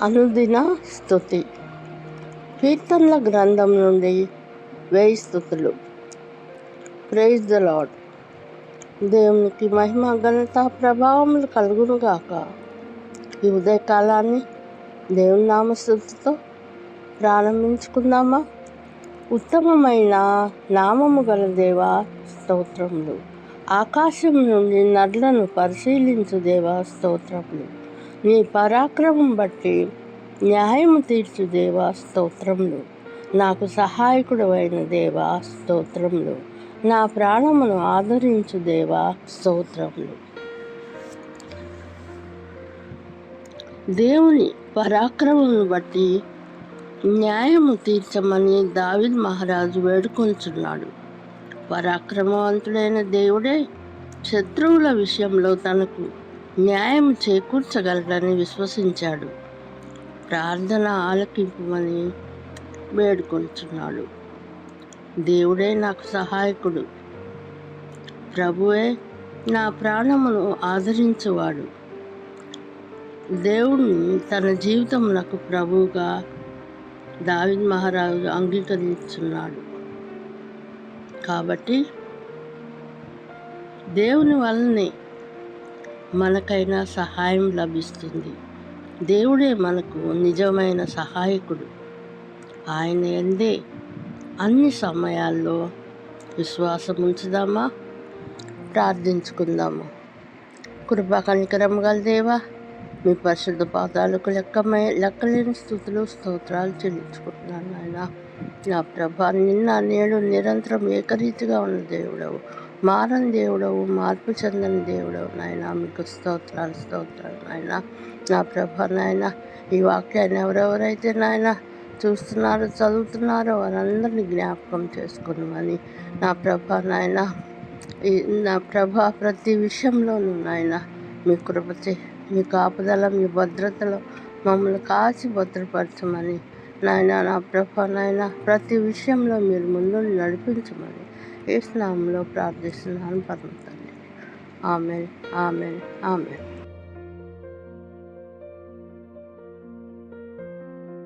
అనుదిన స్థుతి. కీర్తనల గ్రంథం నుండి వేయి స్థుతులు. ప్రైజ్ ద లాడ్ దేవునికి మహిమ ఘనత ప్రభావములు కలుగునుగాక ఈ ఉదయకాలాన్ని దేవుని నామస్థుతితో ప్రారంభించుకుందామా? ఉత్తమమైన నామము గల దేవ స్తోత్రములు. ఆకాశం నుండి నడ్లను పరిశీలించు దేవ స్తోత్రములు. నీ పరాక్రమం బట్టి న్యాయము తీర్చు దేవా స్తోత్రములు. నాకు సహాయకుడు అయిన దేవా స్తోత్రములు. నా ప్రాణమును ఆదరించు దేవా స్తోత్రములు. దేవుని పరాక్రమం బట్టి న్యాయము తీర్చమని దావిద్ మహారాజు వేడుకొంచున్నాడు. పరాక్రమవంతుడైన దేవుడే శత్రువుల విషయంలో తనకు న్యాయం చేకూర్చగలడని విశ్వసించాడు. ప్రార్థన ఆలకింపమని వేడుకొంటున్నాడు దేవుడే నాకు సహాయకుడు. ప్రభువే నా ప్రాణమును ఆదరించువాడు. దేవుణ్ణి తన జీవితమునకు ప్రభువుగా దావిద్ మహారాజు అంగీకరించున్నాడు. కాబట్టి దేవుని వల్లనే మనకైనా సహాయం లభిస్తుంది. దేవుడే మనకు నిజమైన సహాయకుడు. ఆయన ఎందే అన్ని సమయాల్లో విశ్వాసం ఉంచుదామా? ప్రార్థించుకుందాము? కృపా కనికరం గల దేవా మీ పరిశుద్ధ పాదాలకు లెక్కమై లెక్కలేని స్థుతులు స్తోత్రాలు చెల్లించుకుంటున్నాను ఆయన నా ప్రభా నిన్న నేడు నిరంతరం ఏకరీతిగా ఉన్న దేవుడవు. మారని దేవుడవు మార్పు చెందని దేవుడవు నాయన. మీకు స్తోత్రాలు స్తోత్రాలు నాయన. నా ప్రభ నాయన ఈ వాక్యాన్ని ఎవరెవరైతే నాయన చూస్తున్నారో చదువుతున్నారో వారందరినీ జ్ఞాపకం చేసుకున్నామని నా ప్రభ నాయన నా ప్రభ ప్రతి విషయంలోనూ నాయన మీ కృపతి మీ కాపుదల మీ భద్రతలో మమ్మల్ని కాచి భద్రపరచమని నాయన నా ప్రభ నాయన ప్రతి విషయంలో మీరు ముందు నడిపించమని ఏ ప్రార్థిస్తున్నాను పరమ తండ్రి ఆమె ఆమె ఆమె